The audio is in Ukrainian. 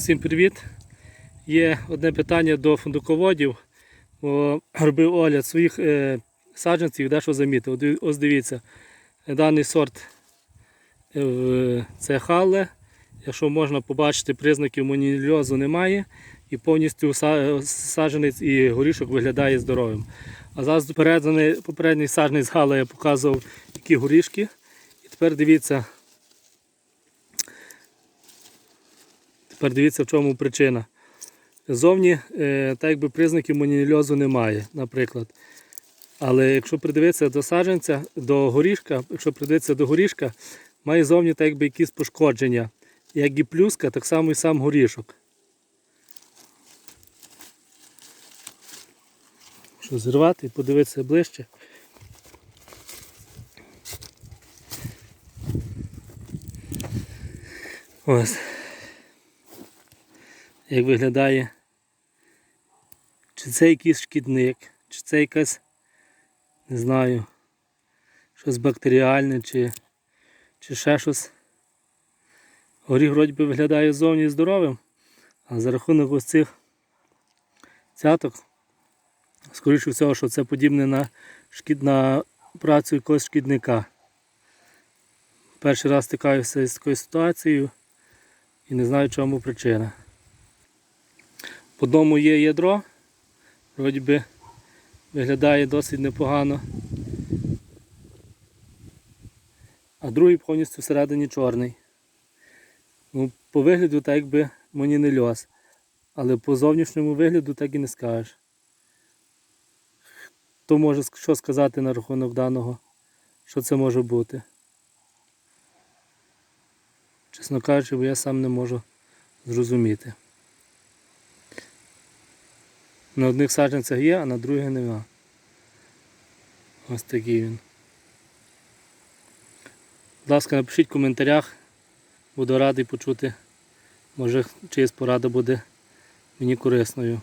Всім привіт! Є одне питання до фундуководів. Бо робив огляд своїх е, саджанців, дещо замітив. Ось дивіться, даний сорт е, це халле. Якщо можна побачити, признаків монільозу немає. І повністю са- саджанець і горішок виглядає здоровим. А зараз попередній, саджанець хале я показував, які горішки. І тепер дивіться, Тепер дивіться, в чому причина. Зовні е, так якби признаків монільозу немає, наприклад. Але якщо придивитися до саджанця, до горішка, якщо придивитися до горішка, має зовні так якби якісь пошкодження. Як і плюска, так само і сам горішок. Що зірвати і подивитися ближче. Ось як виглядає. Чи це якийсь шкідник, чи це якась, не знаю, щось бактеріальне, чи, чи ще щось. Горіх вроді би виглядає зовні здоровим, а за рахунок ось цих цяток, скоріше всього, що це подібне на, шкід... на працю якогось шкідника. Перший раз стикаюся з такою ситуацією і не знаю, чому причина. По дому є ядро, вроді би виглядає досить непогано. А другий повністю всередині чорний. Ну, по вигляду так якби мені не льос. Але по зовнішньому вигляду так і не скажеш. Хто може що сказати на рахунок даного? Що це може бути? Чесно кажучи, бо я сам не можу зрозуміти. На одних саджанцях є, а на других нема. Ось такий він. Будь ласка, напишіть в коментарях. Буду радий почути. Може чиясь порада буде мені корисною.